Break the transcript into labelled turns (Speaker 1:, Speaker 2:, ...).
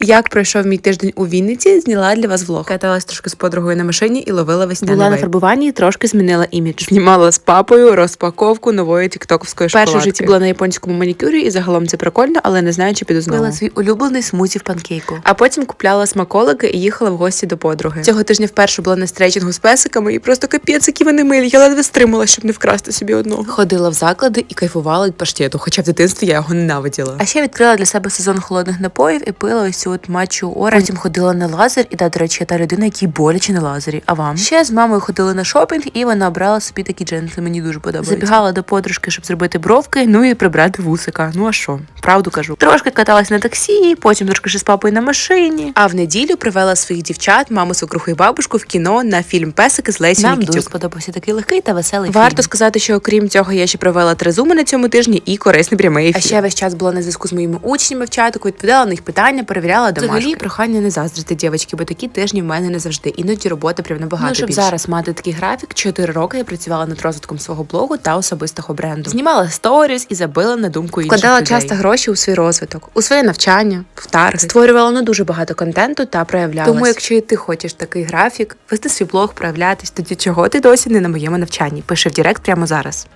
Speaker 1: Як пройшов мій тиждень у Вінниці, зняла для вас влог. Каталась трошки з подругою на машині і ловила весняний
Speaker 2: Була на фарбуванні і трошки змінила імідж.
Speaker 1: Знімала з папою розпаковку нової тіктоковської
Speaker 2: Перше
Speaker 1: шоколадки.
Speaker 2: в житті була на японському манікюрі, і загалом це прикольно, але не знаю, чи піду знову.
Speaker 1: Пила свій улюблений смузі в панкейку. А потім купляла смаколики і їхала в гості до подруги. Цього тижня вперше була на стрейчингу з песиками, і просто капець, які вони милі. Я ледве стримала, щоб не вкрасти собі одного. Ходила в заклади і кайфувала від паштету, хоча в дитинстві я його ненавиділа.
Speaker 2: А ще відкрила для себе сезон холодних напоїв і пила ось цю от матчу оранж. Потім ходила на лазер, і да, до речі, я та людина, якій боляче на лазері. А вам? Ще з мамою ходили на шопінг, і вона обрала собі такі джинси. Мені дуже подобається. Забігала до подружки, щоб зробити бровки, ну і прибрати вусика. Ну а що? Правду кажу. Трошки каталась на таксі, потім трошки ще з папою на машині.
Speaker 1: А в неділю привела своїх дівчат, маму, свекруху і бабушку в кіно на фільм Песики з Лесі
Speaker 2: Нам дуже сподобався такий легкий та веселий
Speaker 1: Варто
Speaker 2: фільм.
Speaker 1: сказати, що окрім цього, я ще провела три зуми на цьому тижні і корисний прямий ефір.
Speaker 2: А ще
Speaker 1: весь час була на зв'язку з моїми учнями в чатику, відповідала на їх питання, перевіряла домашки. Взагалі, прохання не заздрити, дівчатки, бо такі тижні в мене не завжди. Іноді роботи прям набагато
Speaker 2: Ну, щоб
Speaker 1: більше.
Speaker 2: зараз мати такий графік, 4 роки я працювала над розвитком свого блогу та особистого бренду. Знімала сторіс і забила на думку інших
Speaker 1: Вкладала
Speaker 2: людей.
Speaker 1: часто гроші у свій розвиток, у своє навчання, в тарги. Створювала ну дуже багато контенту та проявлялась. Тому, якщо і ти хочеш такий графік, вести свій блог, проявлятись, тоді чого ти досі не на моєму навчанні? Пиши в Директ прямо зараз.